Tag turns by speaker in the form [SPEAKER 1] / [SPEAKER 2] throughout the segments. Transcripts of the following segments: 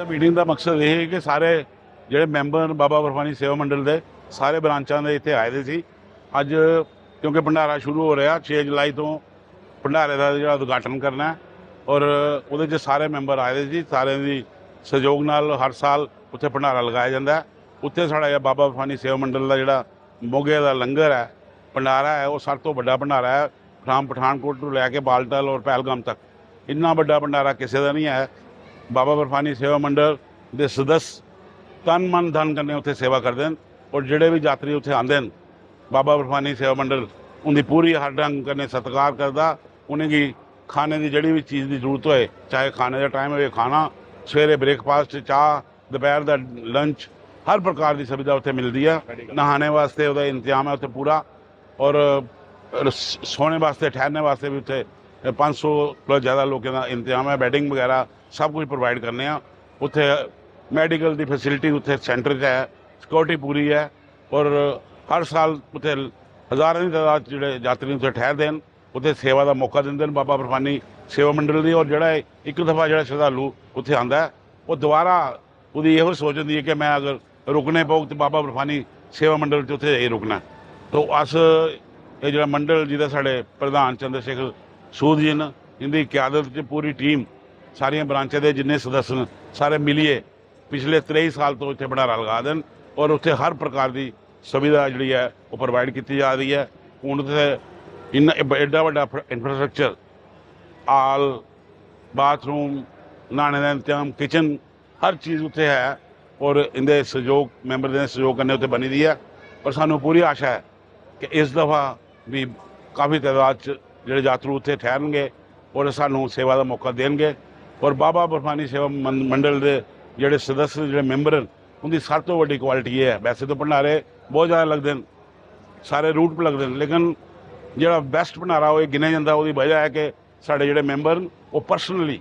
[SPEAKER 1] ਦਾ meeting ਦਾ ਮਕਸਦ ਇਹ ਹੈ ਕਿ ਸਾਰੇ ਜਿਹੜੇ ਮੈਂਬਰ ਬਾਬਾ ਬਰਫਾਨੀ ਸੇਵਾ ਮੰਡਲ ਦੇ, ਸਾਰੇ ਬ੍ਰਾਂਚਾਂ ਦੇ ਇੱਥੇ ਆਏ ਦੇ ਸੀ। ਅੱਜ ਕਿਉਂਕਿ ਭੰਡਾਰਾ ਸ਼ੁਰੂ ਹੋ ਰਿਹਾ 6 ਜੁਲਾਈ ਤੋਂ ਭੰਡਾਰੇ ਦਾ ਜਿਹੜਾ ਉਦਘਾਟਨ ਕਰਨਾ ਔਰ ਉਹਦੇ 'ਚ ਸਾਰੇ ਮੈਂਬਰ ਆਏ ਦੇ ਸੀ। ਸਾਰਿਆਂ ਦੀ ਸਹਿਯੋਗ ਨਾਲ ਹਰ ਸਾਲ ਉੱਥੇ ਭੰਡਾਰਾ ਲਗਾਇਆ ਜਾਂਦਾ ਉੱਥੇ ਸਾਡਾ ਇਹ ਬਾਬਾ ਬਰਫਾਨੀ ਸੇਵਾ ਮੰਡਲ ਦਾ ਜਿਹੜਾ ਮੋਗੇ ਦਾ ਲੰਗਰ ਹੈ, ਭੰਡਾਰਾ ਹੈ, ਉਹ ਸਭ ਤੋਂ ਵੱਡਾ ਭੰਡਾਰਾ ਹੈ। ਫਰਾਮ ਪਠਾਨਕੋਟ ਤੋਂ ਲੈ ਕੇ ਬਾਲਟਲ ਔਰ ਪਹਿਲਗਾਮ ਤੱਕ। ਇੰਨਾ ਵੱਡਾ ਭੰਡਾਰਾ ਕਿਸੇ ਦਾ ਨਹੀਂ ਹੈ। ਬਾਬਾ ਬਰਫਾਨੀ ਸੇਵਾ ਮੰਡਲ ਦੇ ਸਦਸ ਤਨ ਮਨ ਧਨ ਕਰਨੇ ਉੱਥੇ ਸੇਵਾ ਕਰਦੇ ਹਨ ਔਰ ਜਿਹੜੇ ਵੀ ਯਾਤਰੀ ਉੱਥੇ ਆਉਂਦੇ ਨੇ ਬਾਬਾ ਬਰਫਾਨੀ ਸੇਵਾ ਮੰਡਲ ਉਹਦੀ ਪੂਰੀ ਹਰ ਢੰਗ ਕਰਨੇ ਸਤਿਕਾਰ ਕਰਦਾ ਉਹਨਾਂ ਦੀ ਖਾਣੇ ਦੀ ਜਿਹੜੀ ਵੀ ਚੀਜ਼ ਦੀ ਜ਼ਰੂਰਤ ਹੋਏ ਚਾਹੇ ਖਾਣੇ ਦਾ ਟਾਈਮ ਹੋਵੇ ਖਾਣਾ ਸਵੇਰੇ ਬ੍ਰੇਕਫਾਸਟ ਚਾਹ ਦੁਪਹਿਰ ਦਾ ਲੰਚ ਹਰ ਪ੍ਰਕਾਰ ਦੀ ਸੁਵਿਧਾ ਉੱਥੇ ਮਿਲਦੀ ਹੈ ਨਹਾਣੇ ਵਾਸਤੇ ਉਹਦਾ ਇੰਤਜ਼ਾਮ ਹੈ ਉੱਥੇ ਪੂਰਾ ਔਰ ਸੋਣੇ ਵਾਸਤੇ ਠਹਿਰਨੇ ਵਾਸਤੇ ਵੀ ਉੱਥੇ 500 ਪਲੱਸ ਜ਼ਿਆਦਾ ਲੋਕਾਂ ਦਾ ਇੰਤਜ਼ਾਮ ਹੈ ਬੈਡਿੰਗ ਵਗੈਰਾ ਸਭ ਕੁਝ ਪ੍ਰੋਵਾਈਡ ਕਰਨੇ ਆ। ਉੱਥੇ ਮੈਡੀਕਲ ਦੀ ਫੈਸਿਲਿਟੀ ਉੱਥੇ ਸੈਂਟਰ 'ਚ ਹੈ ਸਿਕਿਉਰਿਟੀ ਪੂਰੀ ਹੈ ਔਰ ਹਰ ਸਾਲ ਉੱਥੇ ਹਜ਼ਾਰਾਂ ਦੀ ਤਾਦਾਦ ਜਿਹੜੇ ਯਾਤਰੀ ਉੱਥੇ ਠਹਿਰਦੇ ਹਨ ਉੱਥੇ ਸੇਵਾ ਦਾ ਮੌਕਾ ਦਿੰਦੇ ਨੇ ਬਾਬਾ ਬਰਫਾਨੀ ਸੇਵਾ ਮੰਡਲ ਦੀ ਔਰ ਜਿਹੜਾ ਇਹ ਇੱਕ ਦਫਾ ਜਿਹੜਾ ਸ਼ਰਧਾਲੂ ਉੱਥੇ ਆਂਦਾ ਉਹ ਦੁਬਾਰਾ ਉਹਦੀ ਇਹੋ ਸੋਚ ਹੁੰਦੀ ਹੈ ਕਿ ਮੈਂ ਅਗਰ ਰੁਕਣੇ ਪਊ ਤੇ ਬਾਬਾ ਬਰਫਾਨੀ ਸੇਵਾ ਮੰਡਲ 'ਚ ਉੱਥੇ ਇਹ ਰੁਕਣਾ ਤੋ ਅਸ ਇਹ ਜਿਹੜਾ ਮੰਡਲ ਜਿਹਦਾ ਸਾਡੇ ਪ੍ਰਧਾਨ ਚੰਦਰ ਸ਼ੇਖਰ ਸੂਦ ਜੀ ਨੇ, ਇਹਦੀ ਕਿਆਦਤ 'ਚ ਪੂਰੀ ਟੀਮ ਸਾਰੀਆਂ ਬ੍ਰਾਂਚਾਂ ਦੇ ਜਿੰਨੇ ਸਦस्य ਨੇ, ਸਾਰੇ ਮਿਲੀਏ, ਪਿਛਲੇ 23 ਸਾਲ ਤੋਂ ਇੱਥੇ ਭੰਡਾਰਾ ਲਗਾ ਦੇਣ ਔਰ ਉੱਥੇ ਹਰ ਪ੍ਰਕਾਰ ਦੀ ਸੁਵਿਧਾ ਜਿਹੜੀ ਹੈ ਉਹ ਪ੍ਰੋਵਾਈਡ ਕੀਤੀ ਜਾ ਰਹੀ ਹੈ। ਹੁਣ ਉੱਥੇ ਇੰਨਾ ਐਡਾ ਵੱਡਾ ਇਨਫਰਾਸਟ੍ਰਕਚਰ ਆਲ ਬਾਥਰੂਮ ਨਹਾਣੇ ਦਾ ਇੰਤਜ਼ਾਮ ਕਿਚਨ ਹਰ ਚੀਜ਼ ਉੱਥੇ ਹੈ ਔਰ ਇਹਦੇ ਸਹਿਯੋਗ, ਮੈਂਬਰ ਦੇ ਸਹਿਯੋਗ ਕਰਨੇ ਉੱਤੇ ਬਣੀ ਦੀ ਹੈ। ਪਰ ਸਾਨੂੰ ਪੂਰੀ ਆਸ਼ਾ ਹੈ ਕਿ ਇਸ ਦਫਾ ਵੀ ਕਾਫੀ ਤਾਦਾਦ ਚ ਜਿਹੜੇ ਯਾਤਰੂ ਉੱਥੇ ਠਹਿਰਨਗੇ ਔਰ ਸਾਨੂੰ ਸੇਵਾ ਦਾ ਮੌਕਾ ਦੇਣਗੇ। ਔਰ ਬਾਬਾ ਬਰਫਾਨੀ ਸੇਵਾ ਮੰਡਲ ਦੇ ਜਿਹੜੇ ਸਦस्य ਜਿਹੜੇ ਮੈਂਬਰ ਹਨ ਉਹਦੀ ਸਭ ਤੋਂ ਵੱਡੀ ਕੁਆਲਿਟੀ ਇਹ ਹੈ। ਵੈਸੇ ਤਾਂ ਭੰਡਾਰੇ ਬਹੁਤ ਜ਼ਿਆਦਾ ਲੱਗਦੇ ਨੇ, ਸਾਰੇ ਰੂਟ 'ਤੇ ਲੱਗਦੇ ਨੇ, ਲੇਕਿਨ ਜਿਹੜਾ ਬੈਸਟ ਭੰਡਾਰਾ ਉਹ ਗਿਣਿਆ ਜਾਂਦਾ, ਉਹਦੀ ਵਜ੍ਹਾ ਹੈ ਕਿ ਸਾਡੇ ਜਿਹੜੇ ਮੈਂਬਰ ਉਹ ਪਰਸਨਲੀ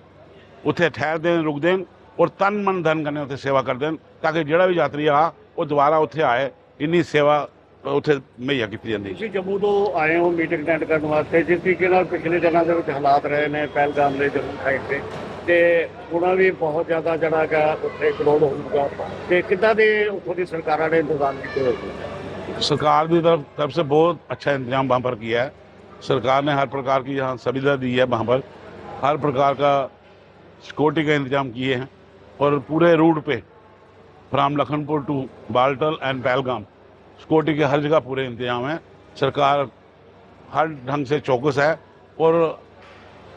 [SPEAKER 1] ਉੱਥੇ ਠਹਿਰਦੇ ਨੇ, ਰੁਕਦੇ ਨੇ ਔਰ ਤਨ ਮਨ ਧਨ ਕਰਨੇ ਉੱਥੇ ਸੇਵਾ ਕਰਦੇ ਨੇ, ਤਾਂ ਕਿ ਜਿਹੜਾ ਵੀ ਯਾਤਰੀ ਆ, ਉਹ ਦੁਬਾਰਾ ਉੱਥੇ ਆਏ, ਇੰਨੀ ਸੇਵਾ ਉੱਥੇ ਮੁਹੱਈਆ ਕੀਤੀ ਜਾਂਦੀ
[SPEAKER 2] ਤੁਸੀਂ ਜੰਮੂ ਤੋਂ ਆਏ ਹੋ ਮੀਟਿੰਗ ਅਟੈਂਡ ਕਰਨ ਵਾਸਤੇ, ਜਿਸ ਤਰੀਕੇ ਨਾਲ ਪਿਛਲੇ ਦਿਨਾਂ ਦੇ ਵਿੱਚ ਹਾਲਾਤ ਰਹੇ ਨੇ, ਪਹਿਲਗਾਮ ਦੇ ਜੰਮੂ ਸਾਈਡ ਤੇ। ਤੇ ਹੁਣ ਵੀ ਬਹੁਤ ਜ਼ਿਆਦਾ ਜਿਹੜਾ ਹੈਗਾ ਉੱਥੇ ਕਰੋੜ ਹੋਊਗਾ ਤੇ ਕਿੱਦਾਂ ਦੇ ਉੱਥੋਂ ਦੀ ਸਰਕਾਰਾਂ ਨੇ ਇੰਤਜ਼ਾਮ ਕੀਤੇ ਹੋਏ ਨੇ
[SPEAKER 1] सरकार की तरफ तरफ से बहुत अच्छा इंतजाम वहाँ पर किया है सरकार ने हर प्रकार की यहाँ सुविधा दी है वहाँ पर हर प्रकार का सिक्योरिटी का इंतजाम किए हैं और पूरे रूट पे from Lakhanpur to Baltal and Pahalgam security के हर जगह पूरे इंतजाम है सरकार हर ढंग से चौकस है और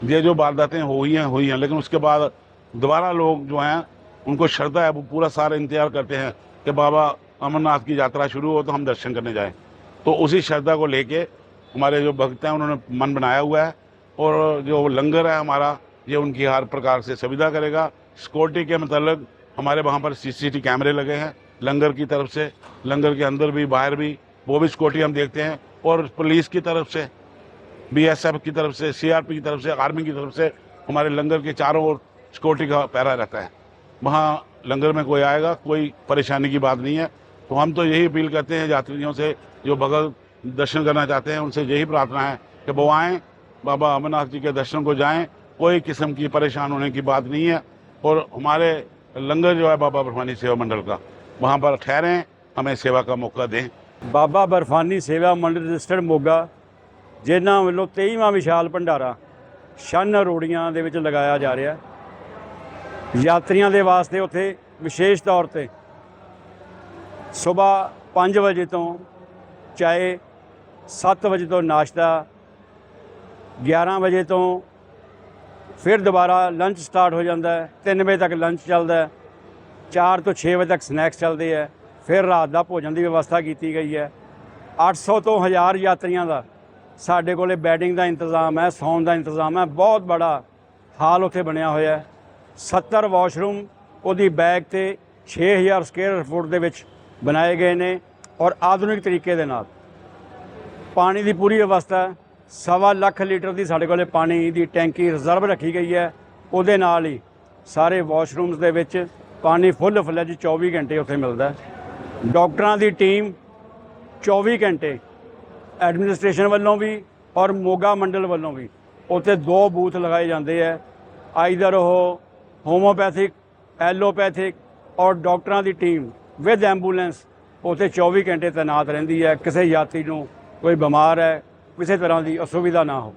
[SPEAKER 1] ये जो वारदातें हो हुई हैं हुई हैं, लेकिन उसके बाद दोबारा लोग जो हैं, उनको श्रद्धा है, वो पूरा सारा इंतज़ार करते हैं कि बाबा अमरनाथ की यात्रा शुरू हो तो हम दर्शन करने जाएँ। तो उसी श्रद्धा को लेके हमारे जो भक्त हैं, उन्होंने मन बनाया हुआ है और जो लंगर है हमारा, ये उनकी हर प्रकार से सुविधा करेगा। सिक्योरिटी के मतलब हमारे वहाँ पर सीसीटीवी कैमरे लगे हैं, लंगर की तरफ़ से, लंगर के अंदर भी, बाहर भी, वो भी सिक्योरिटी हम देखते हैं और पुलिस की तरफ़ से बीएसएफ की तरफ़ से सीआरपी की तरफ़ से आर्मी की तरफ़ से हमारे लंगर के चारों ओर सिक्योरिटी का पैरा रहता है। वहाँ लंगर में कोई आएगा, कोई परेशानी की बात नहीं है। तो हम तो यही अपील करते हैं यात्रियों से, जो भगत दर्शन करना चाहते हैं, उनसे यही प्रार्थना है कि वो आएँ, बाबा अमरनाथ जी के दर्शन को जाएँ, कोई किस्म की परेशान होने की बात नहीं है। और हमारे लंगर जो है बाबा बर्फानी सेवा मंडल का, वहाँ पर ठहरें, हमें सेवा का मौका दें।
[SPEAKER 3] बाबा बर्फानी सेवा मंडल रजिस्टर्ड मोगा ਜਿਨ੍ਹਾਂ ਵੱਲੋਂ 23ਵਾਂ ਵਿਸ਼ਾਲ ਭੰਡਾਰਾ ਸ਼ਨ ਰੋੜੀਆਂ ਦੇ ਵਿੱਚ ਲਗਾਇਆ ਜਾ ਰਿਹਾ ਯਾਤਰੀਆਂ ਦੇ ਵਾਸਤੇ ਉੱਥੇ ਵਿਸ਼ੇਸ਼ ਤੌਰ ਤੇ ਸਵੇਰ 5 ਵਜੇ ਤੋਂ ਚਾਹੇ 7 ਵਜੇ ਤੋਂ ਨਾਸ਼ਤਾ 11 ਵਜੇ ਤੋਂ ਫਿਰ ਦੁਬਾਰਾ ਲੰਚ ਸਟਾਰਟ ਹੋ ਜਾਂਦਾ ਹੈ 3 ਵਜੇ ਤੱਕ ਲੰਚ ਚੱਲਦਾ ਹੈ 4 ਤੋਂ 6 ਵਜੇ ਤੱਕ ਸਨੈਕਸ ਚੱਲਦੇ ਹੈ, ਫਿਰ ਰਾਤ ਦਾ ਭੋਜਨ ਦੀ ਵਿਵਸਥਾ ਕੀਤੀ ਗਈ ਹੈ। 800 ਤੋਂ 1000 ਯਾਤਰੀਆਂ ਦਾ ਸਾਡੇ ਕੋਲੇ ਬੈਡਿੰਗ ਦਾ ਇੰਤਜ਼ਾਮ ਹੈ, ਸੌਣ ਦਾ ਇੰਤਜ਼ਾਮ ਹੈ। ਬਹੁਤ ਬੜਾ ਹਾਲ ਉੱਥੇ ਬਣਿਆ ਹੋਇਆ ਹੈ। 70 ਵਾਸ਼ਰੂਮ ਉਹਦੀ ਬੈਗ ਤੇ 6000 ਸਕੁਅਰ ਫੁੱਟ ਦੇ ਵਿੱਚ ਬਣਾਏ ਗਏ ਨੇ ਔਰ ਆਧੁਨਿਕ ਤਰੀਕੇ ਦੇ ਨਾਲ। ਪਾਣੀ ਦੀ ਪੂਰੀ ਵਿਵਸਥਾ ਸਵਾ ਲੱਖ ਲੀਟਰ ਦੀ ਸਾਡੇ ਕੋਲੇ ਪਾਣੀ ਦੀ ਟੈਂਕੀ ਰਿਜ਼ਰਵ ਰੱਖੀ ਗਈ ਹੈ। ਉਹਦੇ ਨਾਲ ਹੀ ਸਾਰੇ ਵਾਸ਼ਰੂਮਸ ਦੇ ਵਿੱਚ ਪਾਣੀ ਫੁੱਲ ਫਲੈਜ 24 ਘੰਟੇ ਉੱਥੇ ਮਿਲਦਾ ਹੈ। ਡਾਕਟਰਾਂ ਦੀ ਟੀਮ 24 ਘੰਟੇ ਐਡਮਿਨਿਸਟ੍ਰੇਸ਼ਨ ਵੱਲੋਂ ਵੀ ਔਰ ਮੋਗਾ ਮੰਡਲ ਵੱਲੋਂ ਵੀ ਉੱਥੇ ਦੋ ਬੂਥ ਲਗਾਏ ਜਾਂਦੇ ਹੈ ਆਈਦਰ ਉਹ ਹੋਮੋਪੈਥਿਕ ਐਲੋਪੈਥਿਕ ਔਰ ਡਾਕਟਰਾਂ ਦੀ ਟੀਮ ਵਿਦ ਐਂਬੂਲੈਂਸ ਉੱਥੇ 24 ਘੰਟੇ ਤੈਨਾਤ ਰਹਿੰਦੀ ਹੈ। ਕਿਸੇ ਯਾਤਰੀ ਨੂੰ ਕੋਈ ਬਿਮਾਰ ਹੈ, ਕਿਸੇ ਤਰ੍ਹਾਂ ਦੀ ਅਸੁਵਿਧਾ ਨਾ ਹੋ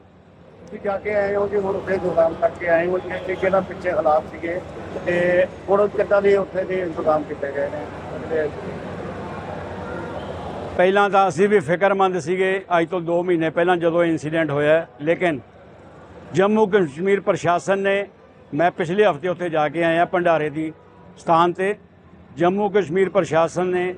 [SPEAKER 2] ਤੁਸੀਂ ਜਾ ਕੇ ਆਏ ਹੋ ਜੀ, ਹੁਣ ਉੱਥੇ ਇੰਤਜ਼ਾਮ ਕਰਕੇ ਆਏ ਹੋ ਕਿ ਕਿਹੜਾ ਪਿੱਛੇ ਹਾਲਾਤ ਸੀਗੇ ਤੇ ਹੁਣ ਕਿੱਦਾਂ ਦੇ ਉੱਥੇ ਦੇ ਇੰਤਜ਼ਾਮ ਕੀਤੇ ਗਏ ਨੇ?
[SPEAKER 3] ਪਹਿਲਾਂ ਤਾਂ ਅਸੀਂ ਵੀ ਫਿਕਰਮੰਦ ਸੀਗੇ, ਅੱਜ ਤੋਂ 2 ਮਹੀਨੇ ਪਹਿਲਾਂ ਜਦੋਂ ਇਨਸੀਡੈਂਟ ਹੋਇਆ ਲੇਕਿਨ ਜੰਮੂ ਕਸ਼ਮੀਰ ਪ੍ਰਸ਼ਾਸਨ ਨੇ, ਮੈਂ ਪਿਛਲੇ ਹਫ਼ਤੇ ਉੱਥੇ ਜਾ ਕੇ ਆਇਆ ਭੰਡਾਰੇ ਦੀ ਸਥਾਨ ਤੇ, ਜੰਮੂ ਕਸ਼ਮੀਰ ਪ੍ਰਸ਼ਾਸਨ ਨੇ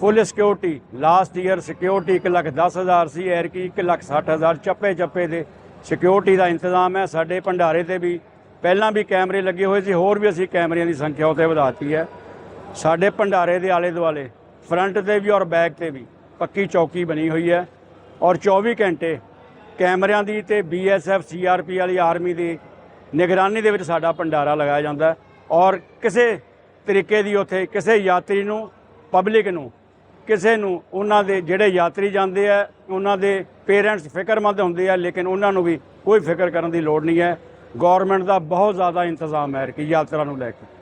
[SPEAKER 3] full security last year security 1 lakh 10 ਹਜ਼ਾਰ ਸੀ ਐਰ ਕੀ 1 ਲੱਖ 60 ਹਜ਼ਾਰ ਚੱਪੇ ਚੱਪੇ ਦੇ ਸਿਕਿਉਰਿਟੀ ਦਾ ਇੰਤਜ਼ਾਮ ਹੈ, ਸਾਡੇ ਭੰਡਾਰੇ ਤੇ ਵੀ ਪਹਿਲਾਂ ਵੀ ਕੈਮਰੇ ਲੱਗੇ ਹੋਏ ਸੀ, ਹੋਰ ਵੀ ਅਸੀਂ ਕੈਮਰਿਆਂ ਦੀ ਸੰਖਿਆ ਉੱਤੇ ਵਧਾਤੀ ਹੈ। ਸਾਡੇ ਭੰਡਾਰੇ ਦੇ ਆਲੇ ਦੁਆਲੇ ਫਰੰਟ ਤੇ ਵੀ ਔਰ ਬੈਕ ਤੇ ਵੀ ਪੱਕੀ ਚੌਕੀ ਬਣੀ ਹੋਈ ਹੈ ਔਰ 24 ਘੰਟੇ ਕੈਮਰਿਆਂ ਦੀ ਤੇ ਬੀਐਸਐਫ ਸੀਆਰਪੀ ਵਾਲੀ ਆਰਮੀ ਦੀ ਨਿਗਰਾਨੀ ਦੇ ਵਿੱਚ ਸਾਡਾ ਭੰਡਾਰਾ ਲਗਾਇਆ ਜਾਂਦਾ ਔਰ ਕਿਸੇ ਤਰੀਕੇ ਦੀ ਉੱਥੇ ਕਿਸੇ ਯਾਤਰੀ ਨੂੰ, ਪਬਲਿਕ ਨੂੰ, ਕਿਸੇ ਨੂੰ ਉਹਨਾਂ ਦੇ ਜਿਹੜੇ ਯਾਤਰੀ ਜਾਂਦੇ ਆ, ਉਹਨਾਂ ਦੇ ਪੇਰੈਂਟਸ ਫਿਕਰਮੰਦ ਹੁੰਦੇ ਆ, ਲੇਕਿਨ ਉਹਨਾਂ ਨੂੰ ਵੀ ਕੋਈ ਫਿਕਰ ਕਰਨ ਦੀ ਲੋੜ ਨਹੀਂ ਹੈ। ਗਵਰਨਮੈਂਟ ਦਾ ਬਹੁਤ ਜ਼ਿਆਦਾ ਇੰਤਜ਼ਾਮ ਹੈ ਕਿ ਯਾਤਰਾ ਨੂੰ ਲੈ ਕੇ।